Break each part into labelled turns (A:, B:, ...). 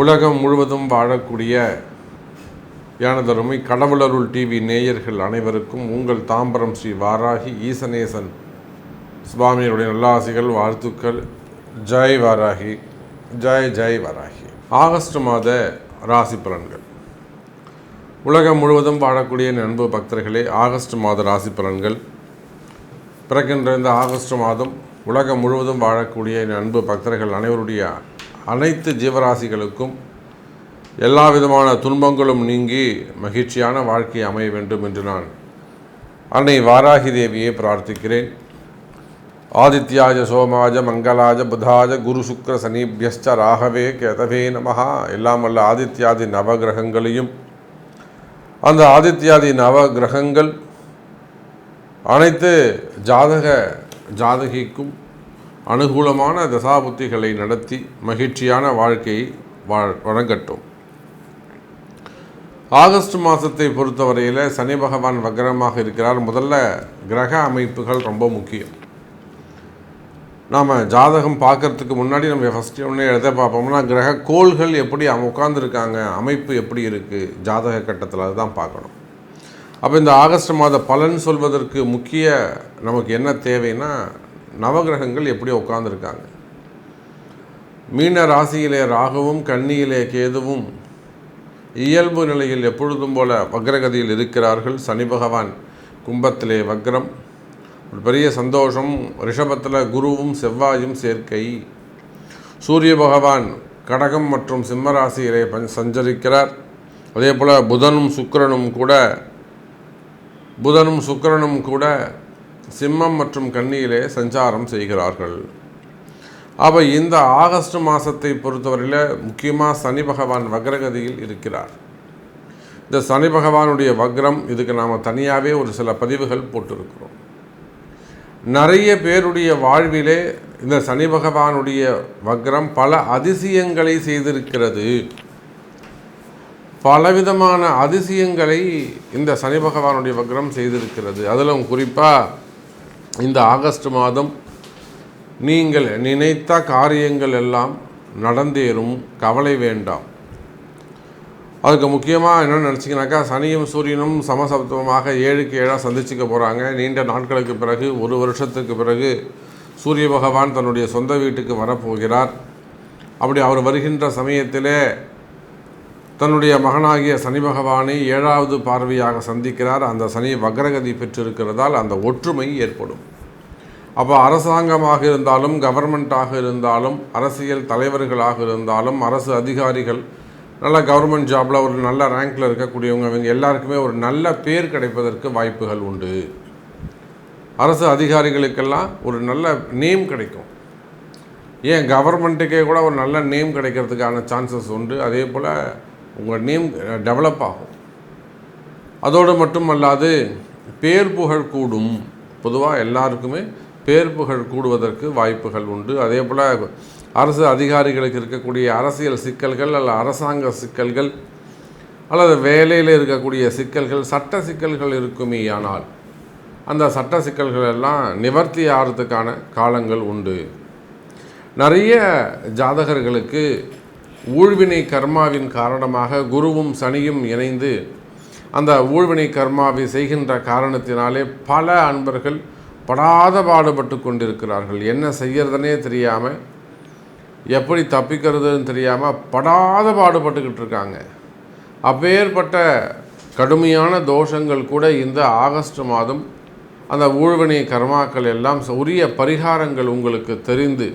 A: உலகம் முழுவதும் வாழக்கூடிய யானதருமை கடவுளருள் டிவி நேயர்கள் அனைவருக்கும் உங்கள் தாம்பரம் ஸ்ரீ வாராகி ஈசனேசன் சுவாமியுடைய நல்லாசிகள் வாழ்த்துக்கள். ஜெய் வாராகி. ஜெய் ஜெய் வாராகி. ஆகஸ்ட் மாத ராசி பலன்கள். உலகம் முழுவதும் வாழக்கூடிய என் அன்பு பக்தர்களே ஆகஸ்ட் மாத ராசி பலன்கள். பிறக்கின்ற இந்த ஆகஸ்ட் மாதம் உலகம் முழுவதும் வாழக்கூடிய என் அன்பு பக்தர்கள் அனைவருடைய அனைத்து ஜீவராசிகளுக்கும் எல்லா விதமான துன்பங்களும் நீங்கி மகிழ்ச்சியான வாழ்க்கை அமைய வேண்டும் என்று நான் அன்னை வாராகி தேவியை பிரார்த்திக்கிறேன். ஆதித்யாஜ சோமாஜ மங்களாஜ புதாஜ குரு சுக்ர சனீபியஸ்ச ராகவே கேதவே நமஹா. எல்லாம் வல்ல ஆதித்யாதி நவகிரகங்களையும் அந்த ஆதித்யாதி நவகிரகங்கள் அனைத்து ஜாதக ஜாதகிக்கும் அனுகூலமான தசாபுத்திகளை நடத்தி மகிழ்ச்சியான வாழ்க்கையை வாழ் வழங்கட்டும். ஆகஸ்ட் மாதத்தை பொறுத்தவரையில் சனி பகவான் வக்ரமாக இருக்கிறார். முதல்ல கிரக அமைப்புகள் ரொம்ப முக்கியம். நாம் ஜாதகம் பார்க்கறதுக்கு முன்னாடி நம்ம ஃபஸ்ட்டு ஒன்று எழுத பார்ப்போம்னா கிரக கோள்கள் எப்படி உட்காந்துருக்காங்க அமைப்பு எப்படி இருக்குது ஜாதக கட்டத்தில் அதுதான் பார்க்கணும். அப்போ இந்த ஆகஸ்ட் மாத பலன் சொல்வதற்கு முக்கிய நமக்கு என்ன தேவைன்னா நவகிரகங்கள் எப்படி உட்காந்துருக்காங்க மீன ராசியிலே ராகுவும் கன்னியிலே கேதுவும் இயல்பு நிலையில் எப்பொழுதும் போல வக்ரகதியில் இருக்கிறார்கள். சனி பகவான் கும்பத்திலே வக்ரம். ஒரு பெரிய சந்தோஷம். ரிஷபத்தில் குருவும் செவ்வாயும் சேர்க்கை. சூரிய பகவான் கடகம் மற்றும் சிம்ம ராசியிலே பஞ் சஞ்சரிக்கிறார். அதே போல் புதனும் சுக்கிரனும் கூட புதனும் சுக்கிரனும் கூட சிம்மம் மற்றும் கன்னியிலே சஞ்சாரம் செய்கிறார்கள். அப்போ இந்த ஆகஸ்ட் மாதத்தை பொறுத்தவரையில் முக்கியமாக சனி பகவான் வக்ரகதியில் இருக்கிறார். இந்த சனி பகவானுடைய வக்ரம் இதுக்கு நாம் தனியாகவே ஒரு சில பதிவுகள் போட்டிருக்கிறோம். நிறைய பேருடைய வாழ்விலே இந்த சனி பகவானுடைய வக்ரம் பல அதிசயங்களை செய்திருக்கிறது. பலவிதமான அதிசயங்களை இந்த சனி பகவானுடைய வக்ரம் செய்திருக்கிறது. அதிலும் குறிப்பாக இந்த ஆகஸ்ட் மாதம் நீங்கள் நினைத்த காரியங்கள் எல்லாம் நடந்தேறும். கவலை வேண்டாம். அதுக்கு முக்கியமாக என்னென்னு நினச்சிங்கனாக்கா சனியும் சூரியனும் சமசப்தமாக ஏழுக்கு ஏழாக சந்திச்சுக்க போகிறாங்க நீண்ட நாட்களுக்கு பிறகு ஒரு வருஷத்துக்கு பிறகு சூரிய பகவான் தன்னுடைய சொந்த வீட்டுக்கு வரப்போகிறார். அப்படி அவர் வருகின்ற சமயத்திலே தன்னுடைய மகனாகிய சனி பகவானை ஏழாவது பார்வையாக சந்திக்கிறார். அந்த சனி வக்ரகதி பெற்றிருக்கிறதால் அந்த ஒற்றுமை ஏற்படும். அப்போ அரசாங்கமாக இருந்தாலும் கவர்மெண்ட்டாக இருந்தாலும் அரசியல் தலைவர்களாக இருந்தாலும் அரசு அதிகாரிகள் நல்ல கவர்மெண்ட் ஜாபில் ஒரு நல்ல ரேங்கில் இருக்கக்கூடியவங்க இவங்க எல்லாருக்குமே ஒரு நல்ல பேர் கிடைப்பதற்கு வாய்ப்புகள் உண்டு. அரசு அதிகாரிகளுக்கெல்லாம் ஒரு நல்ல நேம் கிடைக்கும். ஏன் கவர்மெண்ட்டுக்கே கூட ஒரு நல்ல நேம் கிடைக்கிறதுக்கான சான்சஸ் உண்டு. அதே போல் உங்கள் நேம் டெவலப் ஆகும். அதோடு மட்டும் அல்லாது பேர் புகழ் கூடும். பொதுவாக எல்லாருக்குமே பேர் புகழ் கூடுவதற்கு வாய்ப்புகள் உண்டு. அதே போல் அரசு அதிகாரிகளுக்கு இருக்கக்கூடிய அரசியல் சிக்கல்கள் அல்ல அரசாங்க சிக்கல்கள் அல்லது வேலையில் இருக்கக்கூடிய சிக்கல்கள் சட்ட சிக்கல்கள் இருக்குமே ஆனால் அந்த சட்ட சிக்கல்கள் எல்லாம் நிவர்த்தி ஆகிறதுக்கான காலங்கள் உண்டு. நிறைய ஜாதகர்களுக்கு ஊழ்வினை கர்மாவின் காரணமாக குருவும் சனியும் இணைந்து அந்த ஊழ்வினை கர்மாவை செய்கின்ற காரணத்தினாலே பல அன்பர்கள் படாத பாடுபட்டு கொண்டிருக்கிறார்கள். என்ன செய்யறதுனே தெரியாமல் எப்படி தப்பிக்கிறதுன்னு தெரியாமல் படாத பாடுபட்டுக்கிட்டு இருக்காங்க. அப்பேற்பட்ட கடுமையான தோஷங்கள் கூட இந்த ஆகஸ்ட் மாதம் அந்த ஊழ்வினை கர்மாக்கள் எல்லாம் உரிய பரிகாரங்கள் உங்களுக்கு தெரிந்து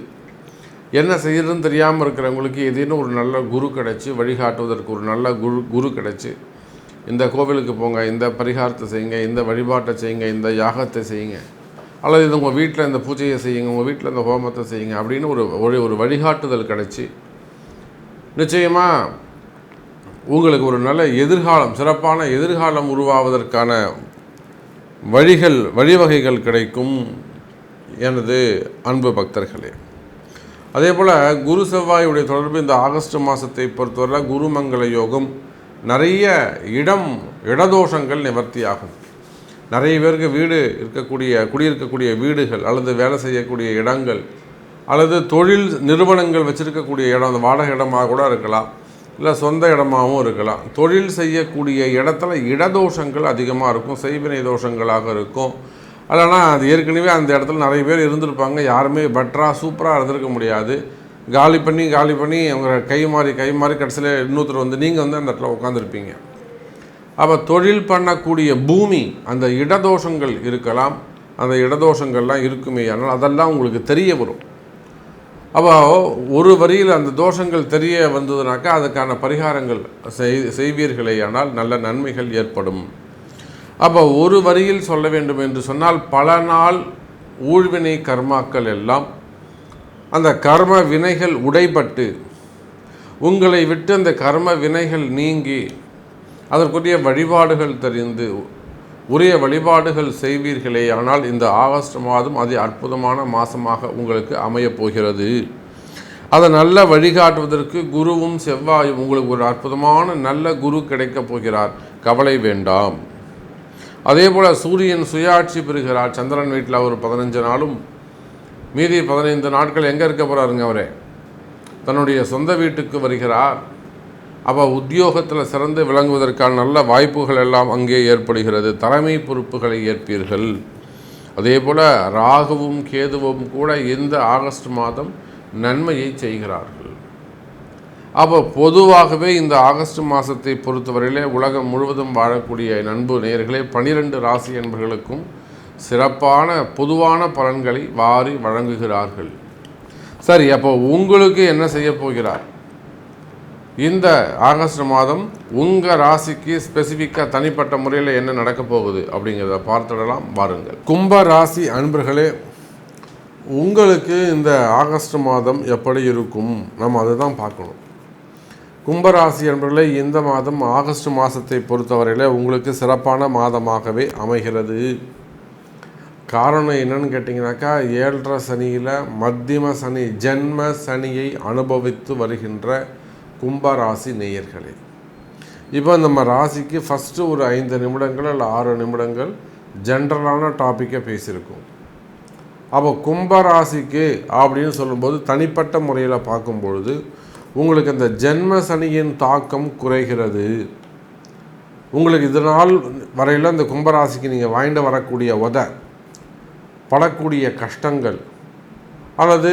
A: என்ன செய்யறதுன்னு தெரியாமல் இருக்கிறவங்களுக்கு ஏதேனும் ஒரு நல்ல குரு கிடச்சி வழிகாட்டுவதற்கு ஒரு நல்ல குரு குரு கிடச்சி இந்த கோவிலுக்கு போங்க இந்த பரிகாரத்தை செய்யுங்க இந்த வழிபாட்டை செய்யுங்க இந்த யாகத்தை செய்யுங்க அல்லது இது உங்கள் வீட்டில் இந்த பூஜையை செய்யுங்க உங்கள் வீட்டில் இந்த ஹோமத்தை செய்யுங்க அப்படின்னு ஒரு ஒரு ஒரு வழிகாட்டுதல் கிடச்சி நிச்சயமாக உங்களுக்கு ஒரு நல்ல எதிர்காலம் சிறப்பான எதிர்காலம் உருவாவதற்கான வழிகள் வழிவகைகள் கிடைக்கும் எனது அன்பு பக்தர்களே. அதே போல் குரு செவ்வாயுடைய தொடர்பு இந்த ஆகஸ்ட் மாதத்தை பொறுத்தவரை குருமங்கள யோகம் நிறைய இடம் இடதோஷங்கள் நிவர்த்தியாகும். நிறைய பேருக்கு வீடு இருக்கக்கூடிய குடியிருக்கக்கூடிய வீடுகள் அல்லது வேலை செய்யக்கூடிய இடங்கள் அல்லது தொழில் நிறுவனங்கள் வச்சுருக்கக்கூடிய இடம் அந்த வாடகை இடமாக கூட இருக்கலாம் இல்லை சொந்த இடமாகவும் இருக்கலாம். தொழில் செய்யக்கூடிய இடத்துல இடதோஷங்கள் அதிகமாக இருக்கும் செய்வினை தோஷங்களாக இருக்கும். இல்லைனா அது ஏற்கனவே அந்த இடத்துல நிறைய பேர் இருந்திருப்பாங்க. யாருமே பெட்டராக சூப்பராக இருந்திருக்க முடியாது. காலி பண்ணி காலி பண்ணி அவங்க கை மாறி கை மாறி கடைசியில் இன்னொருத்தர் வந்து நீங்கள் வந்து அந்த இடத்துல உட்காந்துருப்பீங்க அப்போ தொழில் பண்ணக்கூடிய பூமி அந்த இடதோஷங்கள் இருக்கலாம். அந்த இடதோஷங்கள்லாம் இருக்குமே ஆனால் அதெல்லாம் உங்களுக்கு தெரிய வரும். அப்போ ஒரு வரியில் அந்த தோஷங்கள் தெரிய வந்ததுனாக்கா அதுக்கான பரிகாரங்கள் செய் செய்வீர்களே ஆனால் நல்ல நன்மைகள் ஏற்படும். அப்போ ஒரு வரியில் சொல்ல வேண்டும் என்று சொன்னால் பல நாள் ஊழ்வினை கர்மாக்கள் எல்லாம் அந்த கர்ம வினைகள் உடைபட்டு உங்களை விட்டு அந்த கர்ம வினைகள் நீங்கி அதற்குரிய வழிபாடுகள் தெரிந்து உரிய வழிபாடுகள் செய்வீர்களே ஆனால் இந்த ஆகஸ்ட் மாதம் அதி அற்புதமான மாதமாக உங்களுக்கு அமையப் போகிறது. அதை நல்ல வழிகாட்டுவதற்கு குருவும் செவ்வாயும் உங்களுக்கு ஒரு அற்புதமான நல்ல குரு கிடைக்கப் போகிறார். கவலை வேண்டாம். அதே போல் சூரியன் சுயாட்சி பெறுகிறார். சந்திரன் வீட்டில் அவர் பதினஞ்சு நாளும் மீதி பதினைந்து நாட்கள் எங்கே இருக்க போகிறாருங்க அவரே? தன்னுடைய சொந்த வீட்டுக்கு வருகிறார். அப்போ உத்தியோகத்தில் சிறந்து விளங்குவதற்கான நல்ல வாய்ப்புகள் எல்லாம் அங்கே ஏற்படுகிறது. தலைமை பொறுப்புகளை ஏற்பீர்கள். அதே போல் ராகுவும் கேதுவும் கூட இந்த ஆகஸ்ட் மாதம் நன்மையை செய்கிறார்கள். அப்போ பொதுவாகவே இந்த ஆகஸ்ட் மாதத்தை பொறுத்தவரையிலே உலகம் முழுவதும் வாழக்கூடிய நண்பு நேயர்களே பனிரெண்டு ராசி என்பர்களுக்கும் சிறப்பான பொதுவான பலன்களை வாரி வழங்குகிறார்கள். சரி அப்போ உங்களுக்கு என்ன செய்ய போகிறார்? இந்த ஆகஸ்ட் மாதம் உங்கள் ராசிக்கு ஸ்பெசிஃபிக்காக தனிப்பட்ட முறையில் என்ன நடக்க போகுது அப்படிங்கிறத பார்த்துடலாம் பாருங்கள் கும்ப ராசி அன்பர்களே உங்களுக்கு இந்த ஆகஸ்ட் மாதம் எப்படி இருக்கும்? நம்ம அதை தான் பார்க்கணும். கும்பராசி என்பர்களே இந்த மாதம் ஆகஸ்ட் மாதத்தை பொறுத்தவரையில் உங்களுக்கு சிறப்பான மாதமாகவே அமைகிறது. காரணம் என்னன்னு கேட்டிங்கனாக்கா ஏழரை சனியில் மத்தியம சனி ஜென்ம சனியை அனுபவித்து வருகின்ற கும்பராசி நேயர்களே. இப்போ நம்ம ராசிக்கு ஃபஸ்ட்டு ஒரு ஐந்து நிமிடங்கள் இல்லை ஆறு நிமிடங்கள் ஜென்ரலான டாப்பிக்கை பேசியிருக்கோம். அப்போ கும்பராசிக்கு அப்படின்னு சொல்லும்போது தனிப்பட்ட முறையில் பார்க்கும் பொழுது உங்களுக்கு அந்த ஜென்ம சனியின் தாக்கம் குறைகிறது. உங்களுக்கு இதனால் வரையில் இந்த கும்பராசிக்கு நீங்கள் வாங்கிட்டு வரக்கூடிய உத படக்கூடிய கஷ்டங்கள் அல்லது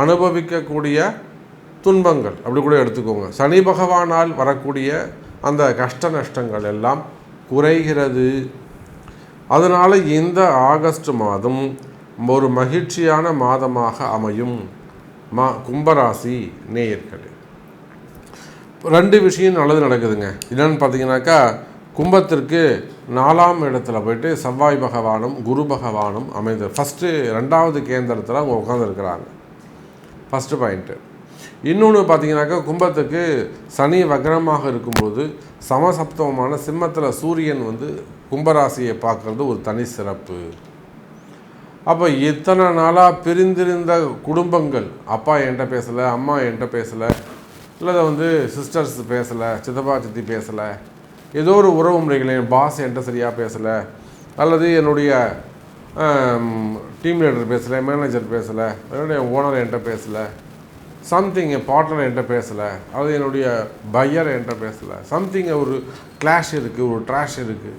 A: அனுபவிக்கக்கூடிய துன்பங்கள் அப்படி கூட எடுத்துக்கோங்க. சனி பகவானால் வரக்கூடிய அந்த கஷ்ட நஷ்டங்கள் எல்லாம் குறைகிறது. அதனால் இந்த ஆகஸ்ட் மாதம் ஒரு மகிழ்ச்சியான மாதமாக அமையும். மா கும்பராசி நேயர்களே. ரெண்டு விஷயம் நல்லது நடக்குதுங்க. என்னன்னு பார்த்தீங்கன்னாக்கா கும்பத்திற்கு நாலாம் இடத்துல போயிட்டு செவ்வாய் பகவானும் குரு பகவானும் அமைந்து ஃபஸ்ட்டு ரெண்டாவது கேந்திரத்தில் அவங்க உட்காந்துருக்கிறாங்க ஃபஸ்ட்டு பாயிண்ட்டு இன்னொன்று பார்த்தீங்கன்னாக்கா கும்பத்துக்கு சனி வக்ரமாக இருக்கும்போது சமசப்தமமான சிம்மத்தில் சூரியன் வந்து கும்பராசியை பார்க்குறது ஒரு தனி சிறப்பு. அப்போ இத்தனை நாளாக பிரிந்திருந்த குடும்பங்கள் அப்பா என்கிட்ட பேசலை அம்மா என்கிட்ட பேசலை இல்லை வந்து சிஸ்டர்ஸ் பேசலை சித்தப்பா சித்தி பேசலை. ஏதோ ஒரு உறவு முறைகள் என் பாஸ் என்கிட்ட சரியாக பேசலை. அல்லது என்னுடைய டீம் லீடர் பேசலை மேனேஜர் பேசலை என்னுடைய ஓனர் என்கிட்ட பேசலை. சம்திங் என் பார்ட்னர் என்கிட்ட பேசலை. அல்லது என்னுடைய பையர் என்கிட்ட பேசலை. சம்திங் ஒரு கிளாஷ் இருக்குது ஒரு ட்ராஷ் இருக்குது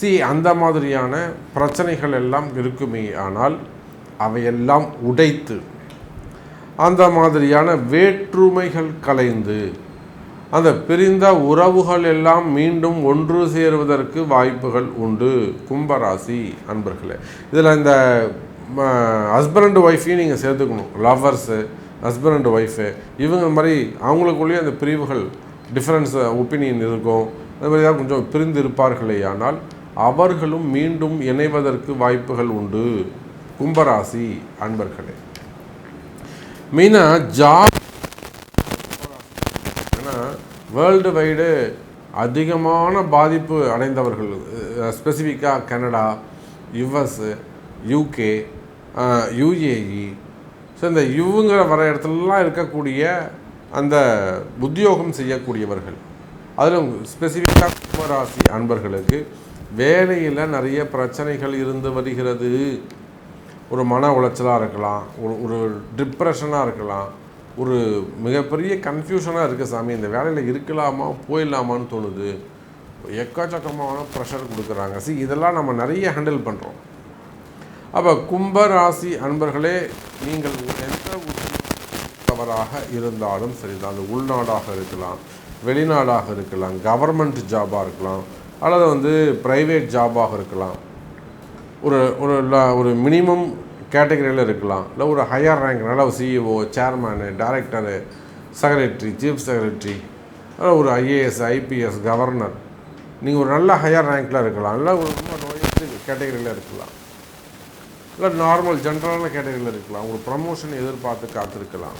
A: சி அந்த மாதிரியான பிரச்சனைகள் எல்லாம் இருக்குமே ஆனால் அவையெல்லாம் உடைத்து அந்த மாதிரியான வேற்றுமைகள் கலைந்து அந்த பிரிந்த உறவுகள் எல்லாம் மீண்டும் ஒன்று சேருவதற்கு வாய்ப்புகள் உண்டு. கும்பராசி அன்பர்களே இதில் இந்த ஹஸ்பண்ட் அண்ட் ஒய்ஃபையும் நீங்கள் சேர்த்துக்கணும். லவ்வர்ஸு ஹஸ்பண்ட் அண்ட் ஒய்ஃபு இவங்க மாதிரி அவங்களுக்குள்ளேயே அந்த பிரிவுகள் டிஃப்ரென்ஸ் ஒப்பீனியன் இருக்கும். அது மாதிரி தான் கொஞ்சம் பிரிந்து இருப்பார்களே ஆனால் அவர்களும் மீண்டும் இணைவதற்கு வாய்ப்புகள் உண்டு. கும்பராசி அன்பர்களே. மெயினாக ஜாப் ஏன்னா வேர்ல்டு வைடு அதிகமான பாதிப்பு அடைந்தவர்கள் ஸ்பெசிஃபிக்காக Canada US UK UAE so இந்த யுங்கிற வர இடத்துலலாம் இருக்கக்கூடிய அந்த உத்தியோகம் செய்யக்கூடியவர்கள். அதிலும் ஸ்பெசிஃபிக்காக கும்பராசி அன்பர்களுக்கு வேலையில் நிறைய பிரச்சனைகள் இருந்து வருகிறது. ஒரு மன உளைச்சலாக இருக்கலாம் ஒரு ஒரு டிப்ரெஷனாக இருக்கலாம் ஒரு மிகப்பெரிய கன்ஃபியூஷனாக இருக்குது சாமி. இந்த வேலையில் இருக்கலாமா போயிடலாமான்னு தோணுது. எக்கச்சக்கமான ப்ரெஷர் கொடுக்குறாங்க. சி இதெல்லாம் நம்ம நிறைய ஹேண்டில் பண்ணுறோம் அப்போ கும்பராசி அன்பர்களே நீங்கள் எந்த தவறாக இருந்தாலும் சரிதான். அது உள்நாடாக இருக்கலாம் வெளிநாடாக இருக்கலாம் கவர்மெண்ட் ஜாபாக இருக்கலாம் அல்லது வந்து ப்ரைவேட் ஜாபாக இருக்கலாம். ஒரு ஒரு ஒரு மினிமம் கேட்டகரியில் இருக்கலாம். இல்லை ஒரு ஹையர் ரேங்க் நல்ல CEO chairman director secretary chief secretary ஒரு ஐஏஎஸ் ஐபிஎஸ் கவர்னர் நீங்கள் ஒரு நல்ல ஹையர் ரேங்க்கில் இருக்கலாம். இல்லை ஒரு ரொம்ப லோயஸ்ட் கேட்டகரியில் இருக்கலாம். இல்லை நார்மல் ஜென்ரலான கேட்டகரியில் இருக்கலாம். ஒரு ப்ரமோஷன் எதிர்பார்த்து காத்திருக்கலாம்.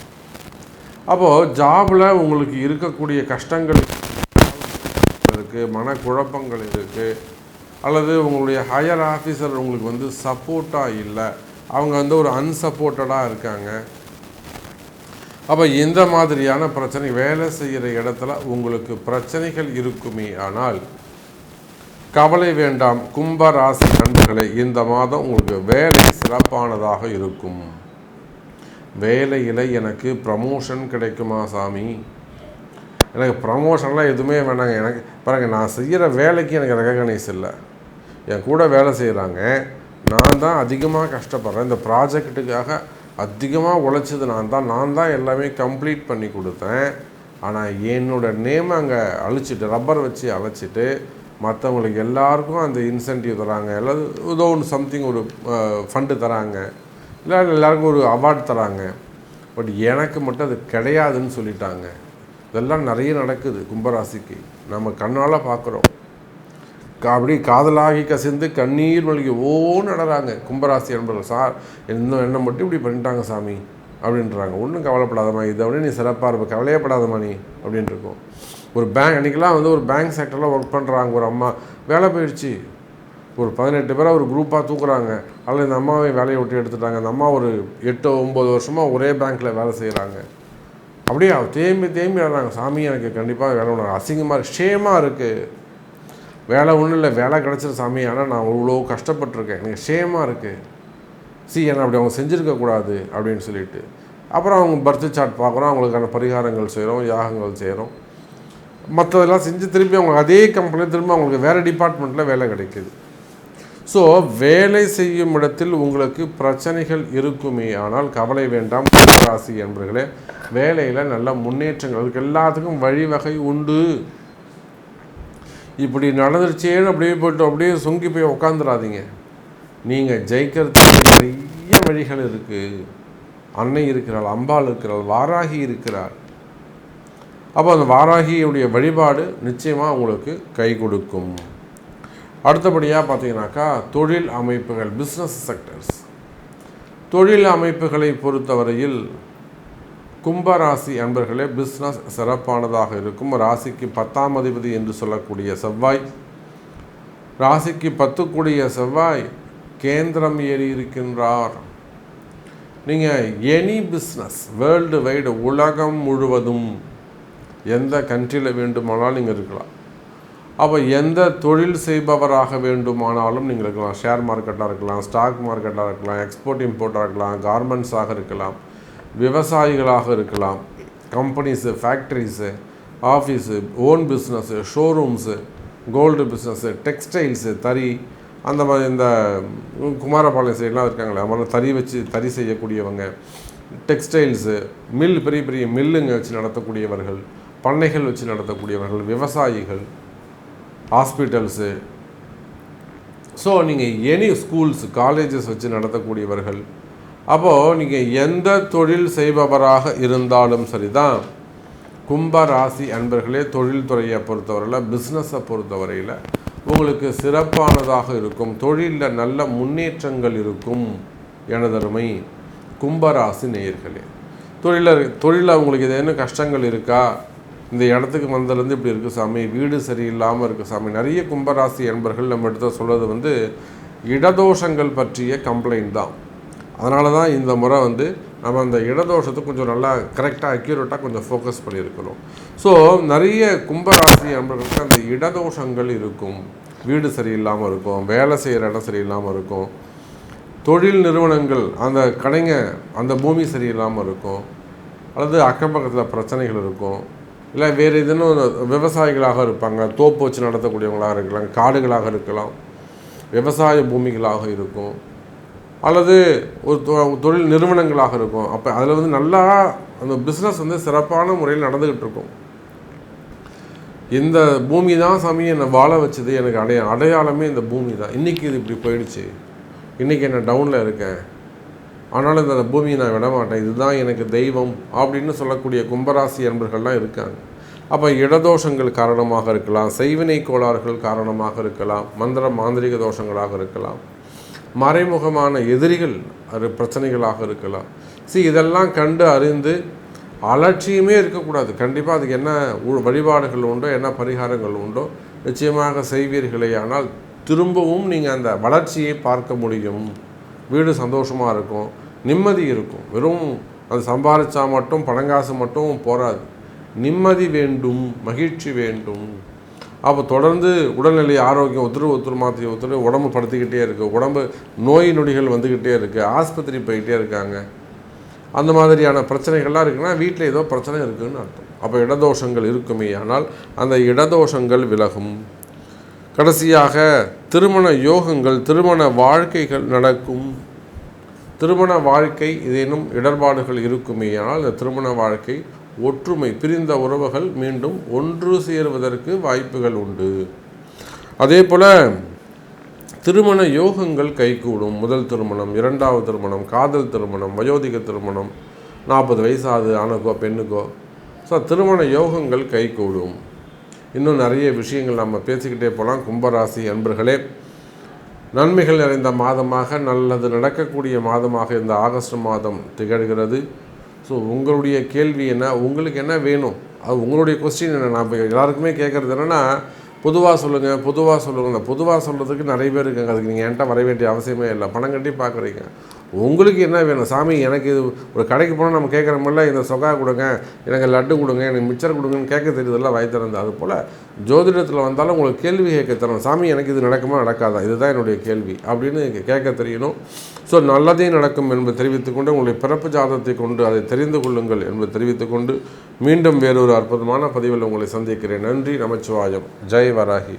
A: அப்போது ஜாபில் உங்களுக்கு இருக்கக்கூடிய கஷ்டங்கள் இருக்குது மனக்குழப்பங்கள் இருக்குது அல்லது உங்களுடைய ஹையர் ஆஃபீஸர் உங்களுக்கு வந்து சப்போர்ட்டாக இல்லை. அவங்க வந்து ஒரு அன்சப்போர்ட்டடாக இருக்காங்க. அப்போ இந்த மாதிரியான பிரச்சனை வேலை செய்கிற இடத்துல உங்களுக்கு பிரச்சனைகள் இருக்குமே ஆனால் கவலை வேண்டாம். கும்ப ராசி நண்பர்களே இந்த மாதம் உங்களுக்கு வேலை சிறப்பானதாக இருக்கும். வேலையில் எனக்கு ப்ரமோஷன் கிடைக்குமா சாமி? எனக்கு ப்ரமோஷன்லாம் எதுவுமே வேணாங்க. எனக்கு பாருங்கள் நான் செய்கிற வேலைக்கு எனக்கு ரெகக்னைஸ் இல்லை. என் கூட வேலை செய்கிறாங்க நான் தான் அதிகமாக கஷ்டப்படுறேன். இந்த ப்ராஜெக்ட்டுக்காக அதிகமாக உழைச்சது நான் தான். நான் தான் எல்லாமே கம்ப்ளீட் பண்ணி கொடுத்தேன். ஆனால் என்னோட நேம் அங்கே அழிச்சிட்டு ரப்பர் வச்சு அழைச்சிட்டு மற்றவங்களுக்கு எல்லாருக்கும் அந்த இன்சென்டிவ் தராங்க. அல்லது ஏதோ ஒன்று சம்திங் ஒரு ஃபண்டு தராங்க. இல்லை எல்லாருக்கும் ஒரு அவார்ட் தராங்க. பட் எனக்கு மட்டும் அது கிடையாதுன்னு சொல்லிட்டாங்க. இதெல்லாம் நிறைய நடக்குது கும்பராசிக்கு. நம்ம கண்ணால் பார்க்குறோம் அப்படி காதலாகி கசிந்து கண்ணீர் வலிக்கு ஓன்னு நடறாங்க கும்பராசி என்பவர்கள் சார் இன்னும் என்ன மட்டும் இப்படி பண்ணிட்டாங்க சாமி அப்படின்றாங்க. ஒன்றும் கவலைப்படாதம்மா இதை விட நீ சிறப்பாக இருப்ப. கவலையப்படாதம்மா நீ அப்படின்ட்டு இருக்கும். ஒரு பேங்க் அன்றைக்கெலாம் வந்து ஒரு பேங்க் செக்டரில் ஒர்க் பண்ணுறாங்க ஒரு அம்மா வேலை போயிடுச்சு. ஒரு பதினெட்டு பேரை ஒரு குரூப்பாக தூக்குறாங்க. அதில் இந்த அம்மாவை வேலையை விட்டு எடுத்துட்டாங்க. அந்த அம்மா ஒரு எட்டு ஒம்பது வருஷமாக ஒரே பேங்க்கில் வேலை செய்கிறாங்க அப்படியே தேம்பி தேம்பி வர்றாங்க. சாமி எனக்கு கண்டிப்பாக வேலை ஒன்று அசிங்கமாக ஷேமாக இருக்குது வேலை ஒன்றும் இல்லை வேலை கிடச்சிரு சாமி. ஆனால் நான் இவ்வளோ கஷ்டப்பட்டிருக்கேன். எனக்கு ஷேமாக இருக்குது சி என்னை அப்படி அவங்க செஞ்சுருக்கக்கூடாது அப்படின்னு சொல்லிட்டு. அப்புறம் அவங்க பர்த் சார்ட் பார்க்குறோம். அவங்களுக்கான பரிகாரங்கள் செய்கிறோம் யாகங்கள் செய்கிறோம் மற்றதெல்லாம் செஞ்சு திரும்பி அவங்க அதே கம்பெனியில் திரும்ப அவங்களுக்கு வேறு டிபார்ட்மெண்ட்டில் வேலை கிடைக்குது. ஸோ வேலை செய்யும் இடத்தில் உங்களுக்கு பிரச்சனைகள் இருக்குமே. ஆனால் கவலை வேண்டாம் ராசி என்பர்களே வேலையில் நல்ல முன்னேற்றங்கள். அதுக்கு எல்லாத்துக்கும் வழிவகை உண்டு. இப்படி நடந்துருச்சேன்னு அப்படியே போய்ட்டு அப்படியே சுங்கி போய் உட்காந்துடாதீங்க நீங்கள் ஜெயிக்கிறதுக்கு நிறைய வழிகள் இருக்குது அன்னை இருக்கிறாள் அம்பாள் இருக்கிறாள் வாராகி இருக்கிறாள். அப்போ அந்த வாராகியுடைய வழிபாடு நிச்சயமாக உங்களுக்கு கை கொடுக்கும். அடுத்தபடியாக பார்த்தீங்கன்னாக்கா தொழில் அமைப்புகள் பிஸ்னஸ் செக்டர்ஸ் தொழில் அமைப்புகளை பொறுத்தவரையில் கும்பராசி அன்பர்களே பிஸ்னஸ் சிறப்பானதாக இருக்கும். ராசிக்கு பத்தாம் அதிபதி என்று சொல்லக்கூடிய செவ்வாய். ராசிக்கு பத்துக்குடிய செவ்வாய் கேந்திரம் ஏறி இருக்கின்றார். நீங்கள் எனி பிஸ்னஸ் வேர்ல்டு வைடு உலகம் முழுவதும் எந்த கண்ட்ரியில் வேண்டுமானாலும் நீங்கள் இருக்கலாம். அப்போ எந்த தொழில் செய்பவராக வேண்டுமானாலும் நீங்கள் இருக்கலாம். ஷேர் மார்க்கெட்டாக இருக்கலாம் ஸ்டாக் மார்க்கெட்டாக இருக்கலாம் எக்ஸ்போர்ட் இம்போர்ட்டாக இருக்கலாம் கார்மெண்ட்ஸாக இருக்கலாம். விவசாயிகளாக இருக்கலாம். Companies factories office own business showrooms gold business textiles தறி அந்த மாதிரி இந்த குமாரபாளையம் சைட்லாம் இருக்காங்களே அவங்க தறி வச்சு தறி செய்யக்கூடியவங்க. டெக்ஸ்டைல்ஸு மில் பெரிய பெரிய மில்லுங்க வச்சு நடத்தக்கூடியவர்கள் பண்ணைகள் வச்சு நடத்தக்கூடியவர்கள் விவசாயிகள் ஹாஸ்பிட்டல்ஸு ஸோ நீங்கள் எனி ஸ்கூல்ஸ் காலேஜஸ் வச்சு நடத்தக்கூடியவர்கள் அப்போது நீங்கள் எந்த தொழில் செய்பவராக இருந்தாலும் சரிதான். கும்ப ராசி அன்பர்களே தொழில்துறையை பொறுத்தவரையில் பிஸ்னஸை பொறுத்தவரையில் உங்களுக்கு சிறப்பானதாக இருக்கும். தொழிலில் நல்ல முன்னேற்றங்கள் இருக்கும் எனதருமை கும்பராசி நேயர்களே. தொழிலர் தொழிலில் உங்களுக்கு ஏதேனும் கஷ்டங்கள் இருக்கா? இந்த இடத்துக்கு வந்ததுலேருந்து இப்படி இருக்குது சாமி வீடு சரியில்லாமல் இருக்குது சாமி. நிறைய கும்பராசி என்பர்கள் நம்ம எடுத்து சொல்கிறது வந்து இடதோஷங்கள் பற்றிய கம்ப்ளைண்ட் தான். அதனால தான் இந்த முறை வந்து நம்ம அந்த இடதோஷத்தை கொஞ்சம் நல்லா கரெக்டாக அக்யூரேட்டாக கொஞ்சம் ஃபோக்கஸ் பண்ணியிருக்கிறோம் ஸோ நிறைய கும்பராசி நண்பர்களுக்கு அந்த இடதோஷங்கள் இருக்கும். வீடு சரியில்லாமல் இருக்கும் வேலை செய்கிற இடம் சரியில்லாமல் இருக்கும் தொழில் நிறுவனங்கள் அந்த கடைங்க அந்த பூமி சரியில்லாமல் இருக்கும் அல்லது அக்கம் பக்கத்தில் பிரச்சனைகள் இருக்கும் இல்லை வேறு எதுனும் விவசாயிகளாக இருப்பாங்க தோப்பு வச்சு நடத்தக்கூடியவங்களாக இருக்கலாம் காடுகளாக இருக்கலாம் விவசாய பூமிகளாக இருக்கும். அல்லது ஒரு தொ- தொழில் நிறுவனங்களாக இருக்கும். அப்போ அதில் வந்து நல்லா அந்த பிஸ்னஸ் வந்து சிறப்பான முறையில் நடந்துக்கிட்டு இருக்கும். இந்த பூமி தான் சாமி என்னை வாழ வச்சது எனக்கு அடைய அடையாளமே இந்த பூமி தான். இன்றைக்கி இது இப்படி போயிடுச்சு. இன்றைக்கி என்ன டவுனில் இருக்கேன். ஆனாலும் இந்த பூமியை நான் விட மாட்டேன். இதுதான் எனக்கு தெய்வம் அப்படின்னு சொல்லக்கூடிய கும்பராசி அன்பர்கள்லாம் இருக்காங்க. அப்போ இடதோஷங்கள் காரணமாக இருக்கலாம் செய்வினை கோளாறுகள் காரணமாக இருக்கலாம் மந்திர மாந்திரிக தோஷங்களாக இருக்கலாம். மறைமுகமான எதிரிகள் அது பிரச்சனைகளாக இருக்கலாம். சரி இதெல்லாம் கண்டு அறிந்து அலட்சியமே இருக்கக்கூடாது. கண்டிப்பாக அதுக்கு என்ன வழிபாடுகள் உண்டோ என்ன பரிகாரங்கள் உண்டோ நிச்சயமாக செய்வீர்களே. ஆனால் திரும்பவும் நீங்கள் அந்த வளர்ச்சியை பார்க்க முடியும். வீடு சந்தோஷமாக இருக்கும் நிம்மதி இருக்கும். வெறும் அது சம்பாதிச்சா மட்டும் பணங்காசு மட்டும் போராது நிம்மதி வேண்டும் மகிழ்ச்சி வேண்டும். அப்போ தொடர்ந்து உடல்நிலை ஆரோக்கியம் ஒத்துரு ஒத்துரு மாற்றி ஒத்துரு உடம்பு படுத்திக்கிட்டே இருக்குது உடம்பு நோய் நொடிகள் வந்துக்கிட்டே இருக்குது ஆஸ்பத்திரி போய்கிட்டே இருக்காங்க. அந்த மாதிரியான பிரச்சனைகள்லாம் இருக்குன்னா வீட்டில் ஏதோ பிரச்சனை இருக்குன்னு அர்த்தம். அப்போ இடதோஷங்கள் இருக்குமே ஆனால் அந்த இடதோஷங்கள் விலகும். கடைசியாக திருமண யோகங்கள் திருமண வாழ்க்கைகள் நடக்கும். திருமண வாழ்க்கை இதேனும் இடர்பாடுகள் இருக்குமேயானால் இந்த திருமண வாழ்க்கை ஒற்றுமை பிரிந்த உறவுகள் மீண்டும் ஒன்று சேருவதற்கு வாய்ப்புகள் உண்டு. அதே போல் திருமண யோகங்கள் கைகூடும். முதல் திருமணம் இரண்டாவது திருமணம் காதல் திருமணம் வயோதிக திருமணம் நாற்பது வயசாது ஆணுக்கோ பெண்ணுக்கோ ஸோ திருமண யோகங்கள் கைகூடும். இன்னும் நிறைய விஷயங்கள் நம்ம பேசிக்கிட்டே போகலாம் கும்பராசி அன்பர்களே நன்மைகள் நிறைந்த மாதமாக நல்லது நடக்கக்கூடிய மாதமாக இந்த ஆகஸ்ட் மாதம் திகழ்கிறது. ஸோ உங்களுடைய கேள்வி என்ன? உங்களுக்கு என்ன வேணும்? அது உங்களுடைய கொஸ்டின் என்ன? நான் இப்போ எல்லாருக்குமே கேட்குறது என்னென்னா பொதுவாக சொல்லுங்கள் பொதுவாக சொல்லுங்கள் பொதுவாக சொல்கிறதுக்கு நிறைய பேர் இருக்காங்க. அதுக்கு நீங்கள் என்கிட்ட வர வேண்டிய அவசியமே இல்லை. பணம் கட்டி பார்க்குறீங்க உங்களுக்கு என்ன வேணும்? சாமி எனக்கு இது ஒரு கடைக்கு போனால் நம்ம கேட்குற மாதிரிலாம் இந்த சொகா கொடுங்க எனக்கு லட்டு கொடுங்க எனக்கு மிச்சர் கொடுங்கன்னு கேட்க தெரியுதெல்லாம் வாய் திறந்து. அது போல் ஜோதிடத்தில் வந்தாலும் உங்களுக்கு கேள்வி கேட்க தரணும். சாமி எனக்கு இது நடக்குமா நடக்காதா? இதுதான் என்னுடைய கேள்வி அப்படின்னு கேட்க தெரியணும். ஸோ நல்லதே நடக்கும் என்பதை தெரிவித்துக்கொண்டு உங்களுடைய பிறப்பு ஜாதகத்தை கொண்டு அதை தெரிந்து கொள்ளுங்கள் என்பதை தெரிவித்துக்கொண்டு மீண்டும் வேறொரு அற்புதமான பதிவில் உங்களை சந்திக்கிறேன். நன்றி நமச்சிவாயம். ஜெய் வராகி.